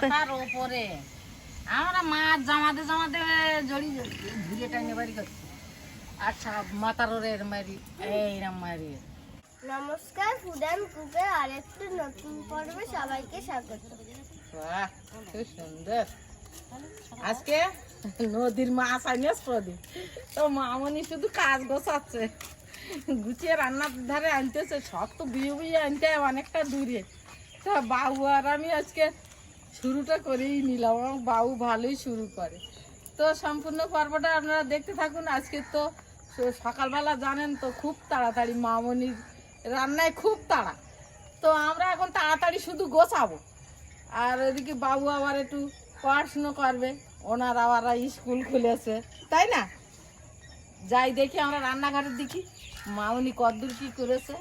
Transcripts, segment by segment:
কোথায় ওপরে আমরা মাছ জামাতে জামাতে জড়ি ঘুরে টাইনে বাড়ি করছি। আচ্ছা মাথার ওরে এরম মারি এইরম মারি নমস্কার ফুড অ্যান্ড আরেকটি নতুন পর্বে সবাইকে স্বাগত। বাহ খুব সুন্দর। আজকে নদীর মাছ আনিস প্রদীপ। তো মামনি শুধু কাজ গোছাচ্ছে। গুছিয়ে রান্নার ধারে আনতেছে সব তো বিয়ে বিয়ে আনতে অনেকটা দূরে। তা বাবু আর আমি আজকে শুরুটা করেই নিলাম আমার বাবু ভালোই শুরু করে। তো সম্পূর্ণ পর্বটা আপনারা দেখতে থাকুন। আজকে তো সকালবেলা জানেন তো, খুব তাড়াতাড়ি মামনির রান্নায় খুব তাড়া। তো আমরা এখন তাড়াতাড়ি শুধু গোছাবো। আর ওদিকে বাবু আবার একটু পড়াশুনো করবে। ওনার আবার স্কুল খুলেছে, তাই না? যাই দেখি আমরা রান্নাঘরের দেখি মামনি কদ্দূর কি করেছে?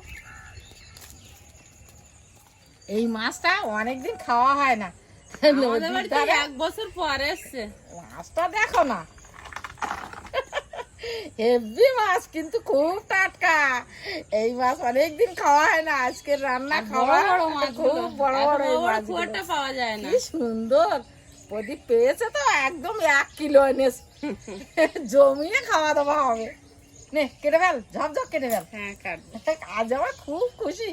এই মাছটা অনেকদিন খাওয়া হয় না। আমাদের বাড়িতে নদীর ধারে এক বছর পরে এসছে। মাছটা দেখো না। হেভি মাছ কিন্তু খুব টাটকা। এই মাছ অনেকদিন খাওয়া হয় না আজকের রান্না খাওয়া খুব বড় বড় এই মাছগুলো। পাওয়া যায় না। কি সুন্দর। প্রদীপ পেয়েছে তো একদম এক কিলো এনেছে। জমিয়ে খাওয়া দাওয়া হবে। নে কেটে ফেল ঝপঝপ কেটে ফেল। হ্যাঁ কাটবো। আজ আমার খুব খুশি।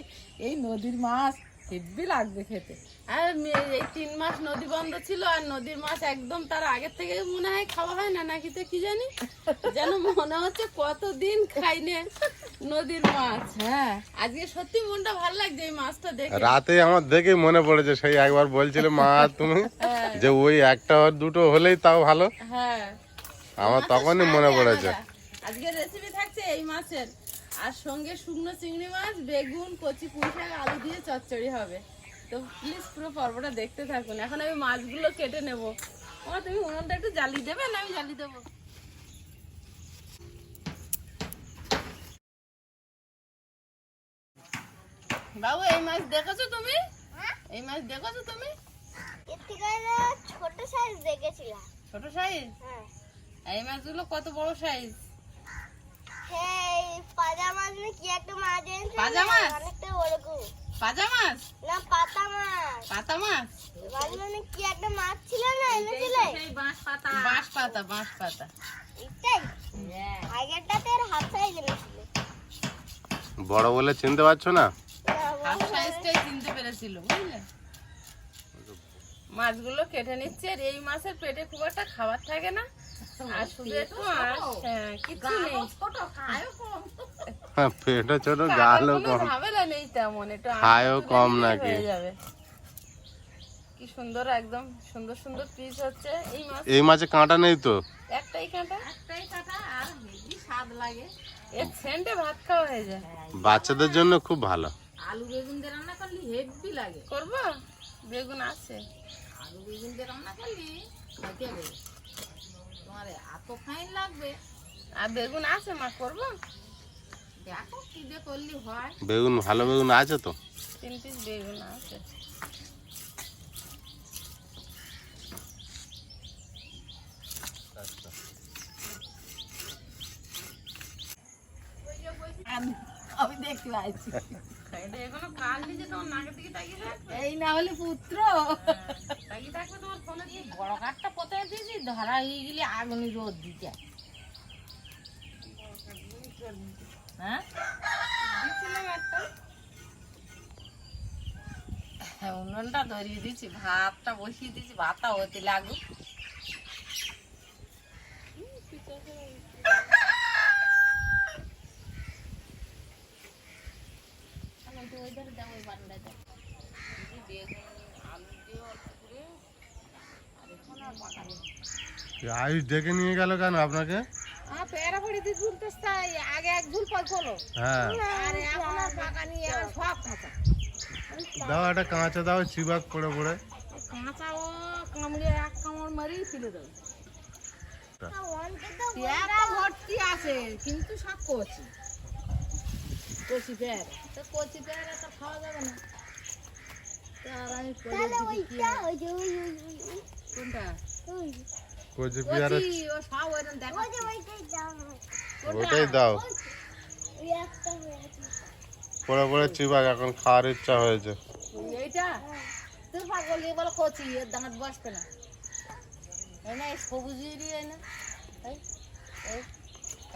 এই নদীর মাছ হেব্বি লাগবে খেতে। আর এই তিন মাস নদী বন্ধ ছিল আর নদীর মাছ একদম তার আগের থেকে মনে হয় খাওয়া হয় না নাকি তো কি জানি? যেন মনে হচ্ছে কতদিন খাইনে নদীর মাছ। হ্যাঁ। আজকে সত্যি মনটা ভালো লাগছে এই মাছটা দেখে। রাতে আমার দেখে মনে পড়েছে সেই একবার বলছিলে মা তুমি যে ওই একটা আর দুটো হলেই তাও ভালো? হ্যাঁ। আমার তখনই মনে পড়েছে। আজকে রেসিপি থাকছে এই মাছের। আর সঙ্গে শুকনো চিংড়ি মাছ বেগুন কচি পুঁই শাক আলু দিয়ে চচ্চড়ি হবে। তো প্লিজ পুরো পর্বটা দেখতে থাকুন। এখন আমি মাছগুলো কেটে নেব। ও তুমি উনুনটা একটু জ্বালিয়ে দেবে না আমি জ্বালিয়ে দেবো? বাবু এই মাছ দেখেছ তুমি? এই মাছ দেখেছ তুমি? ছোট সাইজ দেখেছিলাম। ছোট সাইজ হ্যাঁ। এই মাছগুলো কত বড় সাইজ হ্যাঁ কি একটা মাছ এনেছিল পাজা মাছ? অনেকটা ওরকম পাজা মাছ না পাতা মাছ পাতা মাছ মাছ মানে কি একটা মাছ ছিল না এনেছিলে সেই বাঁশ পাতা বাঁশ পাতা বাঁশ পাতা এটাই আগেরটাতে আর হাফ সাইজ এনেছিল বড় বলে চিনতে পারছ না? হাফ সাইজটাই কিনতে পেরেছিল বুঝলে? মাছগুলো কেটে নিচ্ছে আর এই মাছের পেটে খুব একটা খাবার থাকে না। হ্যাঁ, হ্যাঁ, পেটও ছোট গালও কম। ঝামেলা নেই তেমন একটু খায়ও কম নাকি? যাবে। কি সুন্দর একদম সুন্দর সুন্দর পিস হচ্ছে। এই মাছ এই মাছে কাঁটা নেই তো? একটাই কাঁটা? একটাই কাটা আর হেভি স্বাদ লাগে। এর সেন্টে ভাত খাওয়া হয়ে যায়। বাচ্চাদের জন্য খুব ভালো। আলু বেগুন দিয়ে রান্না করলে হেভি লাগে। করব? বেগুন আছে। আলু বেগুন দিয়ে রান্না করলে খেতে হবে তোমার এত ফাইন লাগবে। আর বেগুন আছে মা করব? দেখো কি দিয়ে করলে হয়। বেগুন ভালো বেগুন আছে তো? তিন পিস বেগুন আছে। আমি- আমি দেখতে পাচ্ছি। এই না হলে পুত্র। এই বড় কাঠটা কোথায় দিয়েছি? ধরা হয়ে গেলে আগুনি রোদ দিতে। হ্যাঁ? হ্যাঁ, উনুনটা ধরিয়ে দিচ্ছি ভাতটা বসিয়ে দিচ্ছি ভাতটা হতে লাগুক। আয়ুষ ডেকে নিয়ে গেল কেন আপনাকে? পেয়ারা পড়ে দিয়ে ঝুলতে তাই আগে এক ঝুল পর করো হ্যাঁ। আর এখন আর পাকা নিয়ে আর সব কাঁচা দাও একটা কাঁচা দাও চিবাক পড়ে পড়ে। কাঁচা ও কামড়ে এক কামড় মারেই ফেলে তো। পেয়ারা ভর্তি আছে কিন্তু সব কচি। কচি পেয়ারা। তো কচি পেয়ারা তো খাওয়া যাবে না। কচি পেয়ারা ওটাই দাও। পড়ে পড়ে চিবাক এখন খাওয়ার ইচ্ছা হয়েছে। এইটা? তো তোর পাগল দিয়ে কচি এর দাঁত বসবে না। এই না এই সবুজেরই না।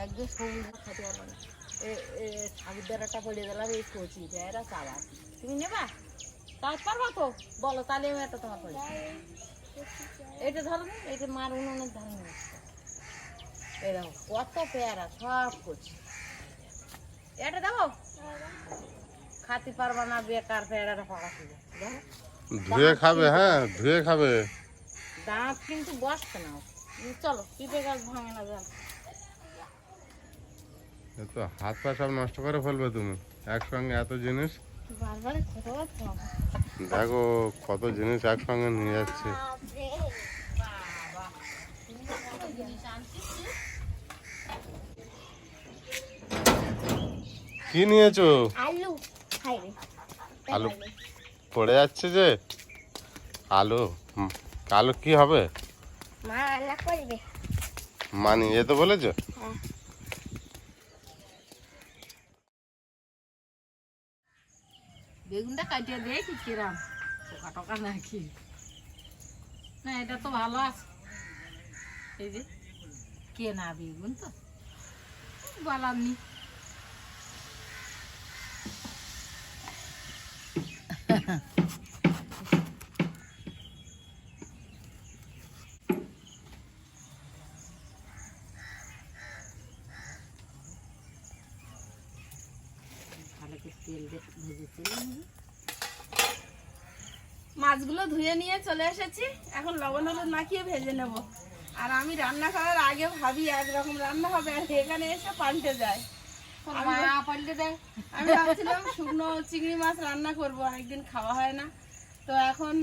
একদম সবুজ খেতে পারব না। এ এ ঠাকুর দ্বারাটা পড়ে দিলাম এই কচি দেয়রা চালা তুমি নেবা? তাও পারবা তো বলো তাহলে একটা তোমার পড়ে এটা ধরো এটা মার উনুনের দেখো কত পেয়ারা সব কচি। এটা দেবো? খাতে পারবা না বেকার পেয়ারাটা ছিল ধুয়ে খাবে হ্যাঁ ধুয়ে খাবে। দাঁত কিন্তু বসছে না। চলো পিঁপে গাছ ভাঙে না তো হাত পা সব নষ্ট করে ফেলবে তুমি। একসঙ্গে এত জিনিস? দেখো কত জিনিস একসঙ্গে নিয়ে যাচ্ছে। কি নিয়েছো? আলু। আলু। পড়ে যাচ্ছে যে? আলু আলু কি হবে? মা রান্না করবে। মানি যেতে বলেছ? হ্যাঁ। বেগুনটা কাটিয়ে দেখি কিরাম? পোকা টোকা নাকি? না, এটা তো ভালো আছে। এই যে, কেনা বেগুন তো। বলার নি ভালো করে তেল ভেজে তেল মাছগুলো ধুয়ে নিয়ে চলে এসেছি। এখন লবণ হলুদ মাখিয়ে ভেজে নেব। আর আমি রান্না করার আগে ভাবি একরকম রান্না হবে আর এখানে এসে পাল্টে যায়। মা পাল্টে দেয়। আমি ভাবছিলাম শুকনো চিংড়ি মাছ রান্না করব অনেকদিন খাওয়া হয় না। তো এখন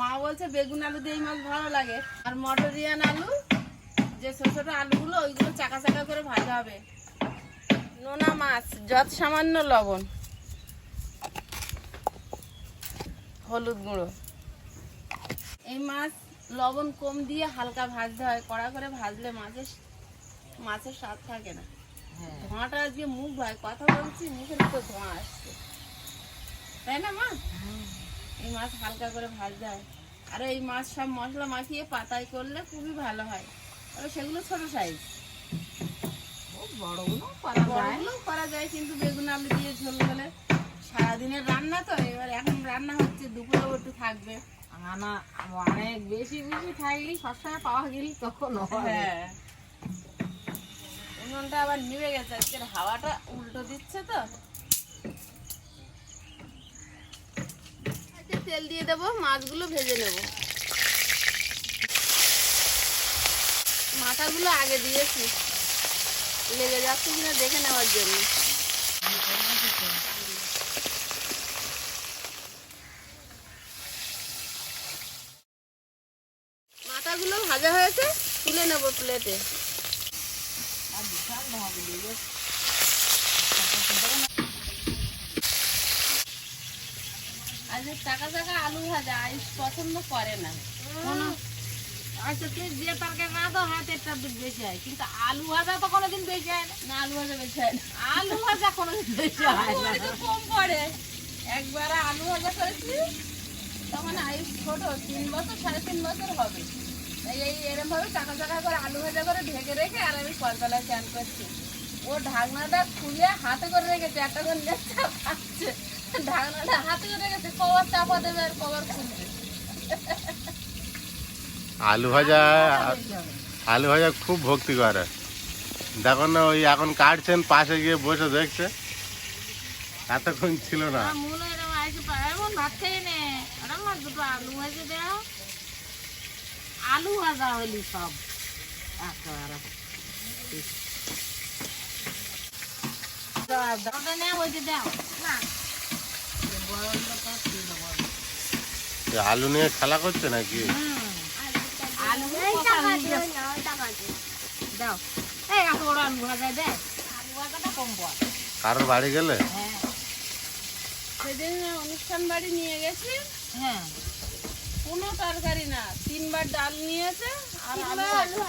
মা বলছে বেগুন আলু দিয়ে মাছ ভালো লাগে। আর মটরিয়ান আলু যে ছোট ছোট আলুগুলো ওইগুলো চাকা চাকা করে ভাজা হবে। নোনা মাছ যত সামান্য লবণ। হলুদ গুঁড়ো। এই মাছ লবণ কম দিয়ে হালকা ভাজতে হয়। কড়া করে ভাজলে মাছের মাছের স্বাদ থাকে না। হ্যাঁ। ধোঁয়াটা আজকে মুখ ভাই কথা বলছি মুখের তো ধোঁয়া আসছে। তাই না মা? এই মাছ হালকা করে ভাজতে হয়। আর এই মাছ সব মশলা মাখিয়ে পাতায় করলে খুবই ভালো হয়। তবে সেগুলো ছোট সাইজ বড়গুলো করা যায়। করা যায় কিন্তু বেগুন আলু দিয়ে ঝোল হলে সারাদিনের রান্না তো এবার এখন রান্না হচ্ছে দুপুরেও একটু থাকবে। আনা অনেক বেশি বেশি থাকলে সবসময় পাওয়া গেলি তখন হয়। হ্যাঁ। উনুনটা আবার নিভে গেছে আজকের হাওয়াটা উল্টো দিচ্ছে তো। আজকে তেল দিয়ে দেবো মাছগুলো ভেজে নেব। মাথাগুলো আগে দিয়েছি লেগে যাচ্ছে কিনা দেখে নেওয়ার জন্য মাথাগুলো ভাজা হয়েছে তুলে নেব প্লেটে আজকে টাকা টাকা আলু ভাজা আইস পছন্দ করে না। আচ্ছা তুই যে তরকারি না তো হাতেরটা দুধ বেশি হয় কিন্তু আলু ভাজা তো কোনোদিন বেশি হয় না। আলু ভাজা বেশি হয় না। আলু ভাজা কোনোদিন বেশি হয় না। কম পড়ে। একবার আলু ভাজা করেছি তখন আয়ুষ ছোট তিন বছর সাড়ে তিন বছর হবে। এই চাকা চাকা করে আলু ভাজা করে ঢেকে রেখে আর আমি চান করছি। ও ঢাকনাটা খুলে হাতে করে রেখেছে একটা করে লেপচা খাচ্ছে ঢাকনাটা হাতে করে রেখেছে কবার চাপা দেবে আর কবার খুলবে। আলু ভাজা আলু ভাজা খুব ভক্তি করে। দেখো না ওই এখন কাটছেন পাশে গিয়ে বসে দেখছে। এতক্ষণ ছিল না। ভাত খেয়ে দুটো আলু ভাজে দাও। আলু ভাজা হলি সব। একেবারে। আলু নিয়ে খেলা করছে নাকি? আলু দাও। এই এত বড় আলু ভাজা দে। আলু ভাজাটা কম পড় কারোর বাড়ি গেলে? হ্যাঁ। সেদিন অনুষ্ঠান বাড়ি নিয়ে গেছি। হ্যাঁ। কোনো তরকারি না। তিনবার ডাল নিয়েছে আর আলু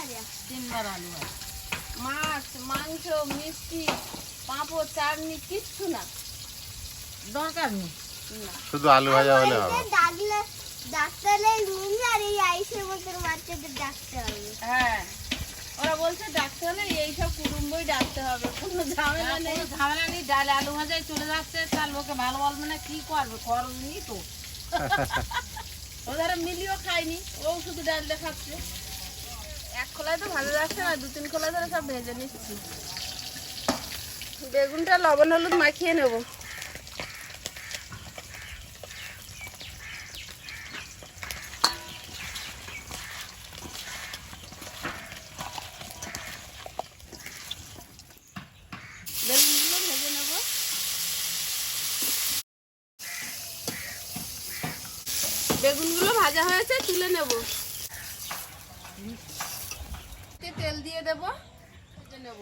তিনবার আলু মাছ মাংস মিষ্টি পাঁপড় চাটনি কিচ্ছু না। দরকার নেই। শুধু আলু ভাজা হলে হবে। ডাগলে ডাক্তার এই মিল আর এই আইসের মতন বাচ্চাদের ডাকতে হবে। হ্যাঁ। ওরা বলছে ডাকতে হলে এইসব কুটুম্বই ডাকতে হবে। কোনো ঝামেলা নেই। কোনো ঝামেলা নেই। ডাল আলু ভাজায় চলে যাচ্ছে। তার লোকে ভালো বলবে না। কি করবে? করবনি তো। ও ধরো মিলিও খায়নি, ও শুধু ডালটা খাচ্ছে। এক খোলায় তো ভালো লাগছে না, দু তিন খোলা ধরে সব ভেজে নিচ্ছি। বেগুনটা লবণ হলুদ মাখিয়ে নেব বেগুনগুলো ভেজে নেব বেগুনগুলো ভাজা হয়েছে তুলে নেব। তেল দিয়ে দেব? নেব।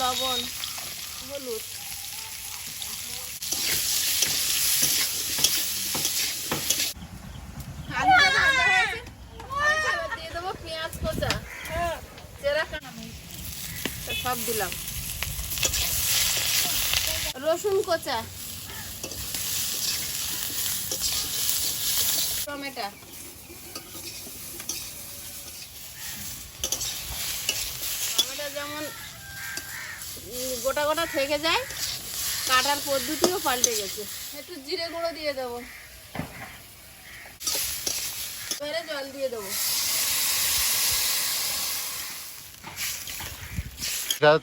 লবণ হলুদ। দিয়ে দেবো পেঁয়াজ কোচা। চেরা সব দিলাম। রসুন কোচা। টমেটো। টমেটো যেমন গোটা গোটা থেকে যায়, কাটার পদ্ধতিও পাল্টে গেছে। একটু জিরে গুঁড়ো দিয়ে দেবো। এবারে জল দিয়ে দেবো।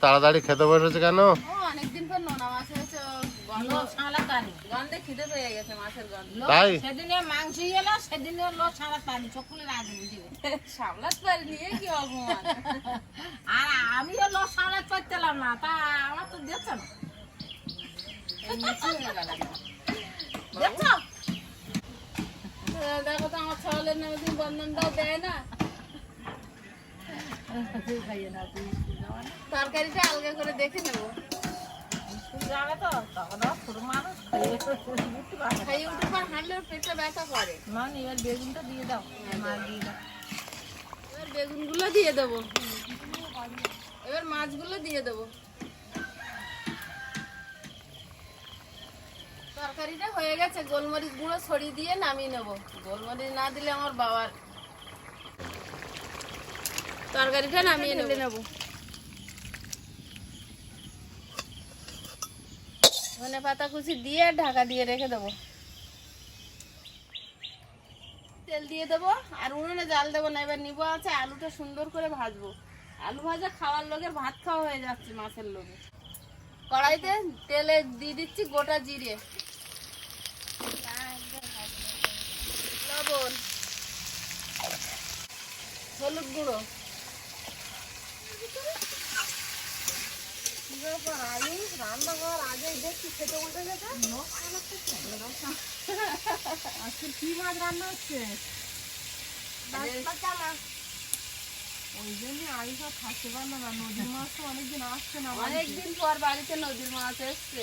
তাড়াতাড়ি খেতে বসেছে কেন ও অনেকদিন পর নোনা মাছ হয়েছে ও গন্ধ সালা তানি গন্ধে খিদে পেয়ে গেছে মাছের গন্ধ। তাই? সেদিনে মাংস এলো সেদিনে লো সারা তানি চকুলে রাখবি দিবে। সামলাতে পারিনি এ কি অপমান? আর আমিও লো সামলাতে পারতেলাম না তা আমার তো দেখছ না। এই নিচু গেল দেখছ এ, দেখো তো আমার ছাগলের নামে তুমি বন্ধনটাও দেয় না। তরকারিটা আলগা করে দেখে নেব। যাবে তো তখন ছোট মানুষ। খেয়ে বুঝতে পারবে খাইয়ে উঠে পর হাঁটলে পেটটা ব্যথা করে। না এবার বেগুনটা দিয়ে দাও মাছ দিয়ে দাও। এবার বেগুনগুলো দিয়ে দেবো। এবার মাছগুলো দিয়ে দেবো। তরকারিটা হয়ে গেছে গোলমরিচ গুঁড়ো ছড়িয়ে দিয়ে নামিয়ে নেব। গোলমরিচ না দিলে আমার বাবার তরকারিটা নামিয়ে নেব। ধনে পাতা কুচি দিয়ে ঢাকা দিয়ে রেখে দেবো। তেল দিয়ে দেবো, আর উনুনে জাল দেবো না, এবার নিবো আছে আলুটা সুন্দর করে ভাজবো। আলু ভাজা খাওয়ার লোকে ভাত খাওয়া হয়ে যাচ্ছে মাছের লোকে। কড়াইতে তেলে দিয়ে দিচ্ছি গোটা জিরে। লবণ, হলুদ গুঁড়ো। আমি রান্না করার আগে দেখছি খেতে উল্টে গেছে আজকে কি মাছ রান্না হচ্ছে ওই জন্য আমি সব থাকতে পারলাম না নদীর মাছ তো অনেকদিন আসছে না অনেকদিন পর বাড়িতে নদীর মাছ এসছে।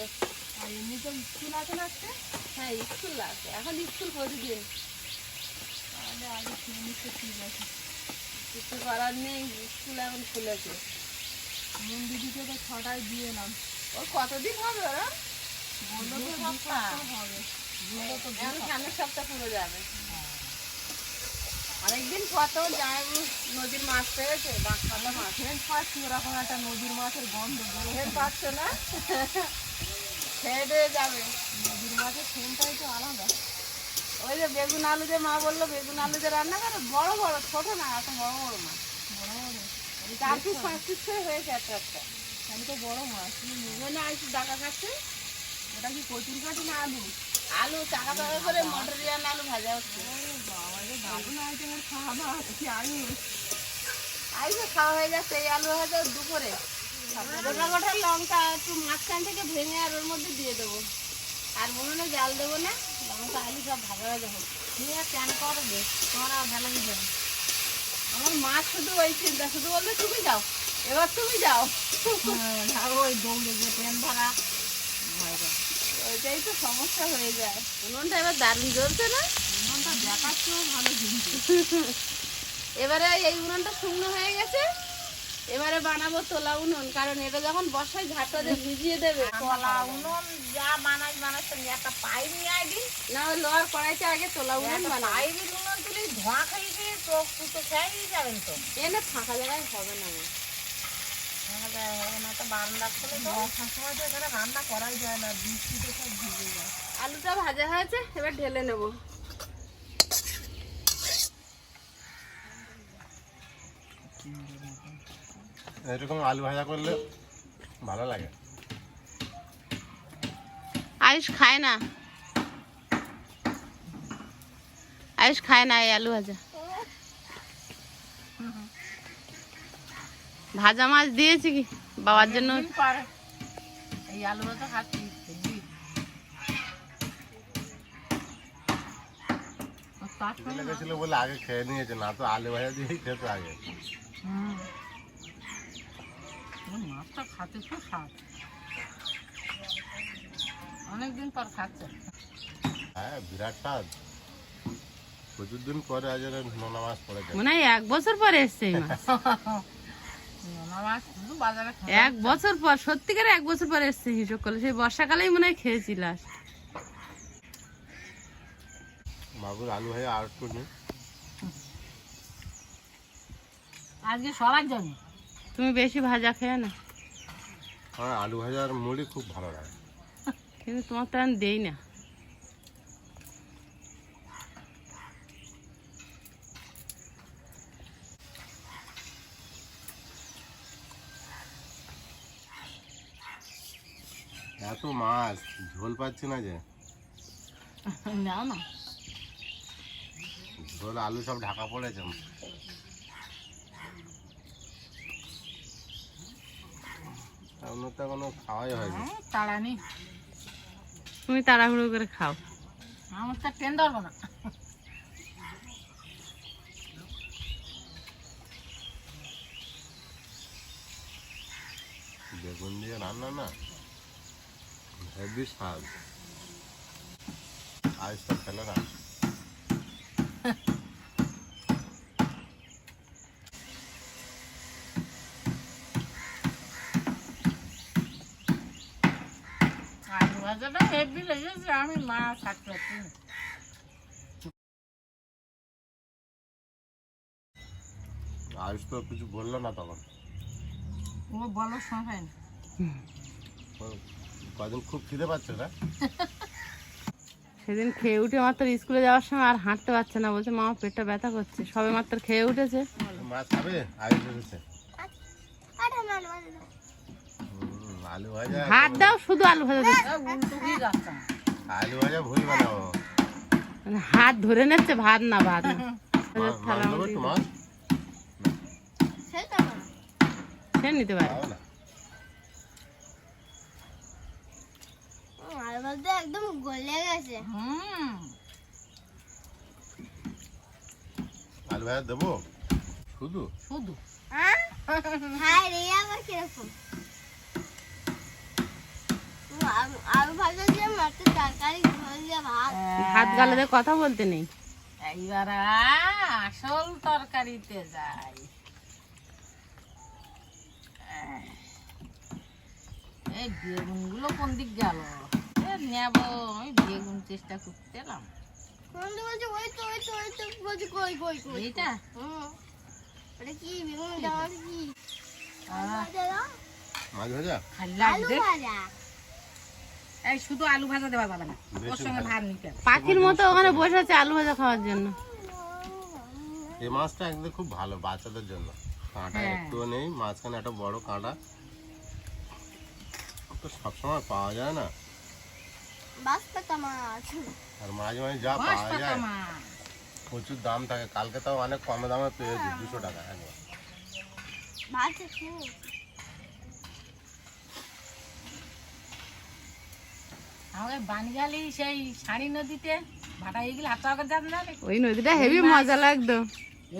আর এমনি তো স্কুল আছে না আজকে? হ্যাঁ স্কুল আছে। এখন স্কুল প্রতিদিন। তাহলে আগে খেয়ে নিচ্ছে ঠিক আছে। কিছু করার নেই স্কুল এখন খুলেছে। তো ছটায় দিয়ে এলাম। ওর কতদিন হবে ওরা? বলল তো সপ্তাহ হবে। বলল তো এখন সামনের সপ্তাহ পুরো যাবে। অনেকদিন পর তো যায় নদীর মাছ পেয়েছে মাছ। পাচ্ছি ওরকম একটা নদীর মাছের গন্ধ ফের পাচ্ছ না? খেয়ে যাবে। নদীর মাছের ফ্রেন্ডটাই তো আলাদা। ওই যে বেগুন আলু যে মা বলল বেগুন আলু যে রান্না করে বড় বড় ছোট না এত বড় বড় মাছ। বড় বড়। চার পিস পাঁচ পিস করে হয়েছে একটা। একটা তাহলে তো বড় মাছ। ডাকা খাচ্ছে? ওটা কি কচুর কাঠি না আলু? আলু চাকা চাকা করে মটরিয়ান আলু ভাজা হচ্ছে। দারুণ খাওয়া দাওয়া আমি খাওয়া হয়ে যাচ্ছে এই আলু দুপুরে। গোটা গোটা লঙ্কা একটু মাঝখান থেকে ভেঙে আর ওর মধ্যে দিয়ে দেবো। আর উনুনে জাল দেবো না লঙ্কা আলু সব ভাজা ভাজা হোক আর প্যান করবে তোমার ভালো আমার মা শুধু ওই চিন্তা শুধু বলবে তুমি যাও এবার তুমি যাও। আর ওই দৌড়ে গিয়ে ট্রেন ভরা ওইটাই তো সমস্যা হয়ে যায়। উনুনটা এবার দারুণ জ্বলছে না? উনুনটা দেখাচ্ছেও ভালো কিন্তু। এবারে এই উনুনটা শুকনো হয়ে গেছে। এবারে বানাবো তোলা উনুন কারণ এটা যখন বর্ষায় ঝাঁটা দিয়ে ভিজিয়ে দেবে। তোলা উনুন যা বানাই বানাই একটা পাইপ নিয়ে আইবি না ওই লোহার কড়াইতে আগে তোলা উনুন বানাবো। উনুন তুলি ধোঁয়া খাইছে চোখ তো খেয়েই যাবেন তো। এনে ফাঁকা জায়গায় হবে না। আমার। আমাদের হবে না তো বারান্দা খুলে তো সময় তো এখানে রান্না করাই যায় না বৃষ্টিতে সব ভিজে যায়। আলুটা ভাজা হয়েছে এবার ঢেলে নেব। এরকম আলু ভাজা করলে ভালো লাগে। আয়ুষ খায় না? আয়ুষ খায় না এই আলু ভাজা? ভাজা মাছ দিয়েছি কি বাবার জন্য? এই আলু ভাজা খাচ্ছি বলে আগে খেয়ে নিয়েছে না তো আলু ভাজা দিয়েই খেতো আগে। মাছটা খাতে খুব স্বাদ। অনেকদিন পর খাচ্ছে। হ্যাঁ বিরাট স্বাদ প্রচুর দিন পরে আজ নোনা মাছ পড়েছে মনে হয় এক বছর পরে এসছে এই মাছ। এক বছর পর সত্যিকার এক বছর পর এসছে হিসেব করলে সেই বর্ষাকালেই মনে হয় খেয়েছি লাস্ট বাবুর আলু ভাজা আর একটু নিই। আজকে সবার জন্য। তুমি বেশি ভাজা খেয়ে না আমার আলু ভাজার মুড়ি খুব ভালো লাগে। কিন্তু তোমার তো আমি দেই না। এত মাছ ঝোল পাচ্ছি না যে। না। ঝোল আলু সব ঢাকা পড়েছে। আমার তো এখনও খাওয়াই হয়নি। হ্যাঁ, তাড়া নেই তুমি তাড়াহুড়ো করে খাও। আমার তো ট্রেন ধরবো না। বেগুন দিয়ে রান্না না? হেভি স্বাদ। আজ তো খেলে না আলু ভাজাটা হেভি লেগেছে আমি মা আয়ুষ তো কিছু বলল না তখন। ও বলো সময় না কদিন খুব খিদে পাচ্ছে না? সেদিন খেয়ে উঠে মাত্র স্কুলে যাওয়ার সময় আর হাঁটতে পারছে না বলছে মা আমার পেটটা ব্যথা করছে। সবে মাত্র খেয়ে উঠেছে। মাছ খাবে? আয়ুষ এসেছে আর আমার মাঝে দাও। হুম, আলু ভাজা হাত দাও শুধু আলু ভাজা। আলু ভাজা ভুল বানাবো মানে হাত ধরে নিচ্ছে ভাত না ভাত না। সে নিতে পারে। একদম গলে গেছে। হুম। আলু ভাজা দেবো? শুধু? শুধু। হ্যাঁ হ্যাঁ রে আবার কীরকম উম, আলু- আলু ভাজা দিয়ে মাছের তরকারি ঝোল দিয়ে ভাত হাত গালে কথা বলতে নেই। এইবার আসল তরকারিতে যাই। এই বেগুনগুলো কোন দিক গেল? নেব আমি বেগুন চেষ্টা করতেলাম বন্ধু ওই তো ওই তো ওই তো বলছে কই কই কই এইটা? কি বেগুন কি। মাছ ভাজা খালি আলু লাগবে ভাজা এই শুধু আলু ভাজা দেওয়া যাবে না। ওর সঙ্গে ভাত নিতে পাখির মতো ওখানে বসে আছে আলু ভাজা খাওয়ার জন্য। এই মাছটা একদম খুব ভালো বাচ্চাদের জন্য। কাঁটা হ্যাঁ। একটুও নেই মাঝখানে একটা বড় কাঁটা। তো সবসময় পাওয়া যায় না। আর মাঝে মাঝে যা পাওয়া যায়। প্রচুর দাম থাকে। কালকে তাও অনেক কমে দামে পেয়েছি দুশো টাকা একবার। সেই শাড়ি নদীতে ভাটা এগুলো হাত চাওয়া করে যাবেন জানে ওই নদীটা হেভি মজা লাগতো।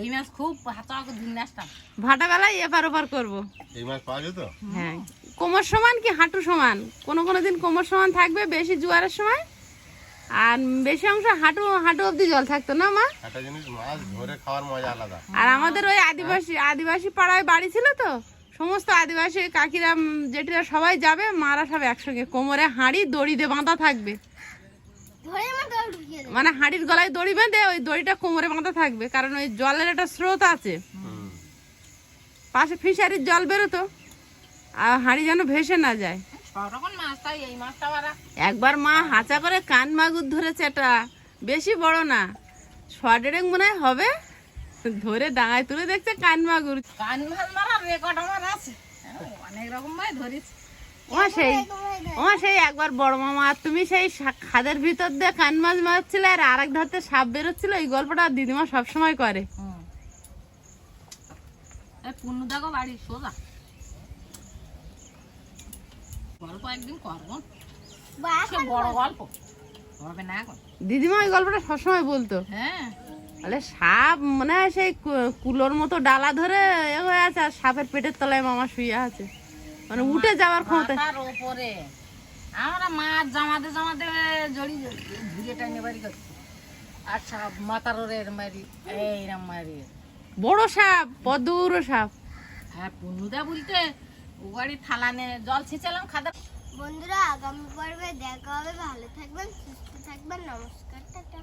এই মাছ খুব হাত চাওয়া করে দিন আসতাম ভাটা বেলায় এপার ওপার করব। এই মাছ পাওয়া যেত? হ্যাঁ। কোমর সমান কি হাঁটু সমান? কোনো কোনো দিন কোমর সমান থাকবে বেশি জোয়ারের সময়। আর বেশি অংশ হাঁটু হাঁটু অবধি জল থাকতো না মা? জিনিস মাছ ধরে খাওয়ার মজা আলাদা। আর আমাদের ওই আদিবাসী আদিবাসী পাড়ায় বাড়ি ছিল তো? সমস্ত আদিবাসী কাকিরা জেঠিরা সবাই যাবে মারা সব একসঙ্গে। কোমরে হাঁড়ি দড়ি দিয়ে বাঁধা থাকবে। মানে হাঁড়ির গলায় দড়ি বেঁধে ওই দড়িটা কোমরে বাঁধা থাকবে কারণ ওই জলের একটা স্রোত আছে। পাশে ফিশারির জল বেরোতো আর হাঁড়ি যেন ভেসে না যায়। সব রকম মাছ তাই এই মাছটা একবার মা হাঁচা করে কান মাগুর ধরেছে এটা বেশি বড় না। সোয়াডেরেক মনে হয় হবে। ধরে ডাঙায় তুলে দেখছে কান মাগুর। কান মাছ মারার রেকর্ড আমার আছে। অনেক রকম মাছ ধরিস ও সেই ও সেই একবার বড় মামা তুমি সেই খাদের ভিতর দিয়ে কান মাছ মারছিলে আর আরেক ধারতে সাপ বেরোচ্ছিল এই গল্পটা দিদিমা সবসময় করে। পুনু দেখো বাড়ি সোজা। গল্প একদিন করব বড় গল্প। হবে না দিদিমা ওই গল্পটা সবসময় বলতো। হ্যাঁ। তাহলে সাপ মনে হয় সেই কুলোর মতো ডালা ধরে এ হয়ে আছে আর সাপের পেটের তলায় মামা শুয়ে আছে। মানে উঠে যাওয়ার ক্ষমতা ওপরে। আমরা মাছ জামাতে জামাতে জড়ি ঘুরে টাইনে বাড়ি করছি আর সব মাথার ওরে এরম মারি এইরম মারি। বড় সাপ পদ্মুর সাপ। হ্যাঁ পুনুদা বলতে ও বাড়ি থালানে জল ছিঁচালাম খাদা বন্ধুরা আগামী পর্বে দেখা হবে। ভালো থাকবেন সুস্থ থাকবেন নমস্কার টাটা।